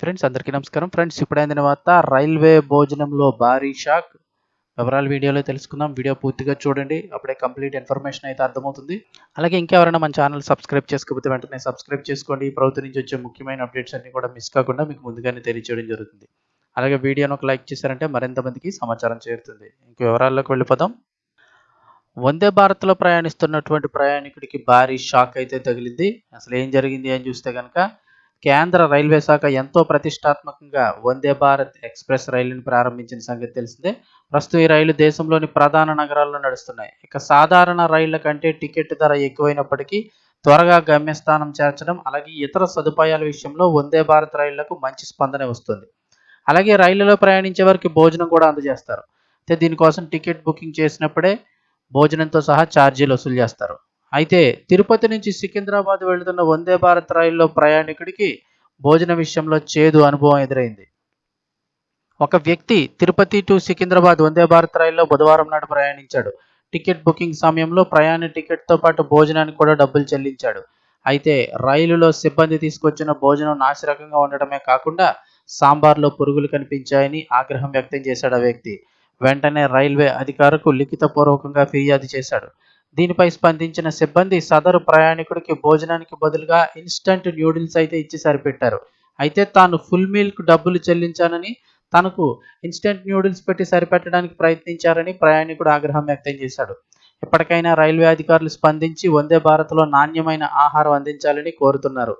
Friends అందరికీ నమస్కారం. Friends ఇప్పుడైన తర్వాత రైల్వే భోజనంలో భారీ షాక్. వివరాలు వీడియోలో తెలుసుకుందాం. వీడియో పూర్తిగా చూడండి. అప్పుడే కంప్లీట్ ఇన్ఫర్మేషన్ అయితే అర్థమవుతుంది. అలాగే ఇంకెవరైనా మన ఛానల్ సబ్స్క్రైబ్ చేసుకోకపోతే వెంటనే సబ్స్క్రైబ్ చేసుకోండి. ఈ ప్రభుత్వం నుంచి వచ్చే ముఖ్యమైన అప్డేట్స్ అన్ని కూడా మిస్ కాకుండా మీకు ముందుగానే తెలియజేయడం జరుగుతుంది. అలాగే వీడియోను ఒక లైక్ చేశారంటే మరింత మందికి సమాచారం చేరుతుంది. ఇంక వివరాల్లోకి వెళ్ళిపోదాం. వందే భారత్లో ప్రయాణిస్తున్నటువంటి ప్రయాణికుడికి భారీ షాక్ అయితే తగిలింది. అసలు ఏం జరిగింది అని చూస్తే కనుక కేంద్ర రైల్వే శాఖ ఎంతో ప్రతిష్టాత్మకంగా వందే భారత్ ఎక్స్ప్రెస్ రైలుని ప్రారంభించిన సంగతి తెలిసిందే. ప్రస్తుతం ఈ రైలు దేశంలోని ప్రధాన నగరాల్లో నడుస్తున్నాయి. ఇక సాధారణ రైళ్ళ కంటే టికెట్ ధర ఎక్కువైనప్పటికీ త్వరగా గమ్యస్థానం చేర్చడం అలాగే ఇతర సదుపాయాల విషయంలో వందే భారత్ రైళ్ళకు మంచి స్పందన వస్తుంది. అలాగే రైళ్ళలో ప్రయాణించే వారికి భోజనం కూడా అందజేస్తారు. అయితే దీనికోసం టికెట్ బుకింగ్ చేసినప్పుడే భోజనంతో సహా ఛార్జీలు వసూలు చేస్తారు. అయితే తిరుపతి నుంచి సికింద్రాబాద్ వెళుతున్న వందే భారత్ రైల్లో ప్రయాణికుడికి భోజన విషయంలో చేదు అనుభవం ఎదురైంది. ఒక వ్యక్తి తిరుపతి టు సికింద్రాబాద్ వందే భారత్ రైల్లో బుధవారం నాడు ప్రయాణించాడు. టికెట్ బుకింగ్ సమయంలో ప్రయాణ టికెట్తో పాటు భోజనానికి కూడా డబ్బులు చెల్లించాడు. అయితే రైలులో సిబ్బంది తీసుకొచ్చిన భోజనం నాసిరకంగా ఉండటమే కాకుండా సాంబార్లో పురుగులు కనిపించాయని ఆగ్రహం వ్యక్తం చేశాడు ఆ వ్యక్తి. వెంటనే రైల్వే అధికారులకు లిఖితపూర్వకంగా ఫిర్యాదు చేశాడు. దీనిపై స్పందించిన సిబ్బంది సదరు ప్రయాణికుడికి భోజనానికి బదులుగా ఇన్స్టంట్ న్యూడిల్స్ అయితే ఇచ్చి సరిపెట్టారు. అయితే తాను ఫుల్ మీల్కు డబ్బులు చెల్లించానని తనకు ఇన్స్టంట్ న్యూడిల్స్ పెట్టి సరిపెట్టడానికి ప్రయత్నించారని ప్రయాణికుడు ఆగ్రహం వ్యక్తం చేశాడు. ఇప్పటికైనా రైల్వే అధికారులు స్పందించి వందే భారత్లో నాణ్యమైన ఆహారం అందించాలని కోరుతున్నారు.